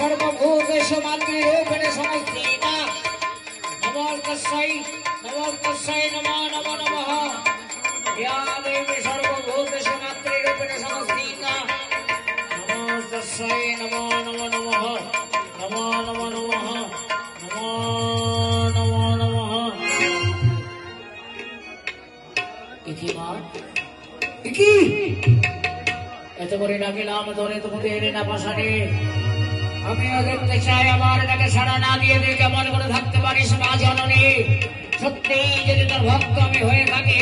সর্বভূতেষু মাতৃরূপেণ সমস্থিতা নমো তস্যৈ নমো তস্যৈ নমো নমো, নমঃ। ইয়া দেবী সর্বভূতেষু মাতৃরূপেণ সমস্থিতা নমো তস্যৈ নমো নমো, নমঃ। নমো নমো, নমঃ। নমো নমো, নমঃ। ইতি মা? ইকি? এত করে ডাকিলাম, ধরে তোমাদের না পাশানে আমিও দেখতে চাই আমার ডাকে সাড়া না দিয়ে তুই কেমন করে থাকতে পারিস মা জননী? সত্যি যদি তোর ভক্ত আমি হয়ে থাকি,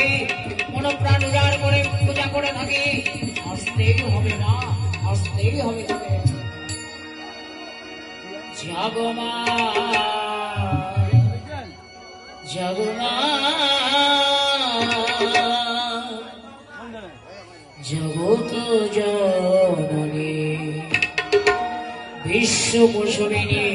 মনোপ্রাণ উজাড় করে পূজা করে থাকি আসতেই হবে মা আসতেই হবে তোকে জাগো মা জাগো মা জগত জননী। বিশ্ব কুসুমিনী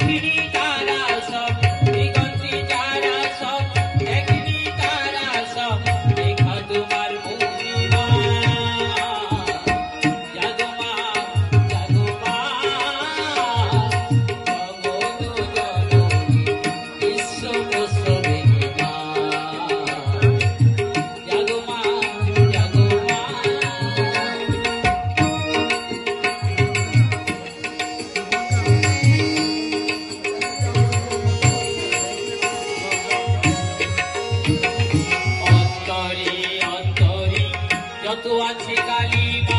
দেখিনি তারা You.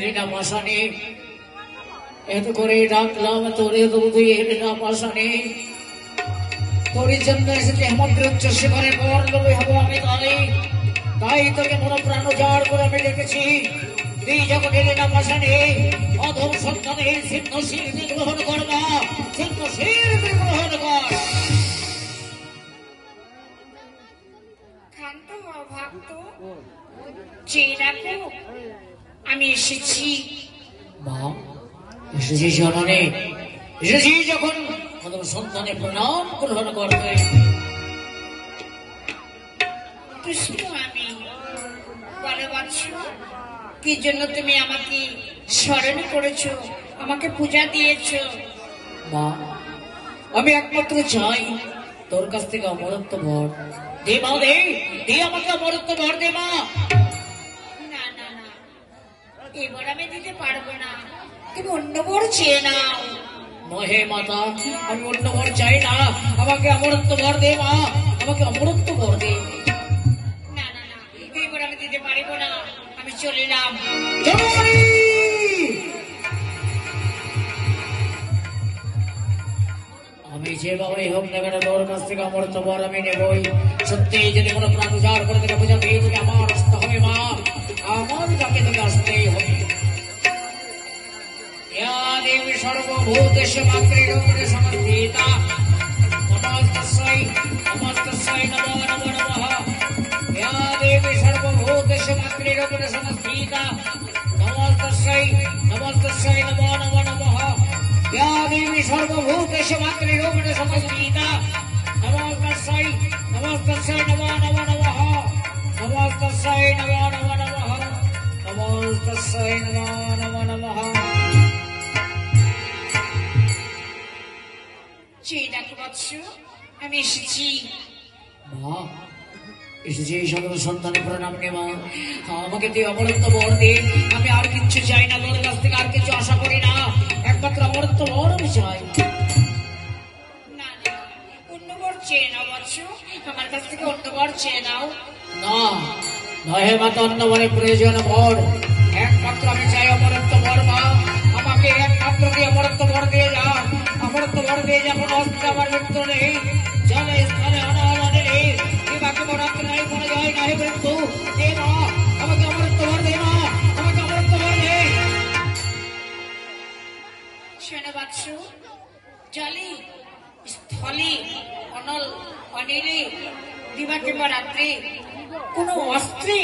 এলে না পাশানে এত করে ডাকলাম, তোরে তুই এলে না পাশানে তোর জন্য এসেছে হেমন্তের উচ্চ শিখরে পর, লোভে হব আমি তাই তাই তোকে মনে প্রাণ উজাড় করে আমি ডেকেছি। তুই যখন এলে না পাশানে অধম সন্তানের সিদ্ধ শিল্পী গ্রহণ করবা সিদ্ধ শিল্পী গ্রহণ কর। ক্ষান্ত রাখো আমি এসেছি। মা এসেছি জননে। এসেছি যখন অধম সন্তানের প্রণাম গ্রহণ করবে আমি বলে বৎস কি জন্য তুমি আমাকে স্মরণ করেছ? আমাকে পূজা দিয়েছ? মা আমি একমাত্র চাই তোর কাছ থেকে অমরত্ব ভর দে মা দে। দে আমাকে অমরত্ব ভর দে মা। এবার আমি দিতে পারব না। তুমি অন্য বড় চেয়ে নাও। নহে মাতা আমি অন্য বর চাই না। আমাকে অমরত্ব বর দে মা। আমাকে অমরত্ব বর দে। না না না এবার আমি দিতে পারব না। আমি চলিলাম আমি যে বাবাই হোক না কেন তোর কাছ থেকে অমরত্ব বর আমি নেবই। সত্যি যদি কোনো প্রাণ উজাড় করে দিলে सर्वभूतेश मातृरूपे समस्थिता नमस्तस्यै नमस्तस्यै नमो नमो नमः या देवी सर्वभूतेश मातृरूपे समस्थिता नमस्तस्यै नमस्तस्यै नमो नमो नमः या देवी सर्वभूतेश मातृरूपे समस्थिता नमस्तस्यै नमस्तस्यै नमो नमो नमः नमस्तस्यै नमो नमो नमः नमस्तस्यै नमो नमो नमः চেয়ে বৎস আমি এসেছি। মা এসেছে এই সকল সন্তানের প্রণাম নে মা। আমাকে তুই অমরত্ব বর দে। আমি আর কিচ্ছু চাই না তোর কাছ থেকে আর কিছু আশা করি না। একমাত্র অমরত্ব বর আমি চাই। চেয়ে নাও বৎস আমার কাছ থেকে অন্য বর চেয়ে নাও। না নহে মা তো অন্য বরে প্রয়োজন বর। একমাত্র আমি চাই অমরত্ব বর মা। অমরত্ব বর দিয়ে যা কোনো অস্ত্র আমার মৃত্যু নেই। জলে স্থানে অনাহরণে নেই। এ বাকি বরাত্র নাই, কোনো জয় নাই, মৃত্যু। দে মা, আমাকে অমরত্ব বর দে মা, আমাকে অমরত্ব বর দে। শোনো বৎস জলে, স্থলে, অনল, অনিলে দিবা কিংবা রাত্রে কোনো অস্ত্রে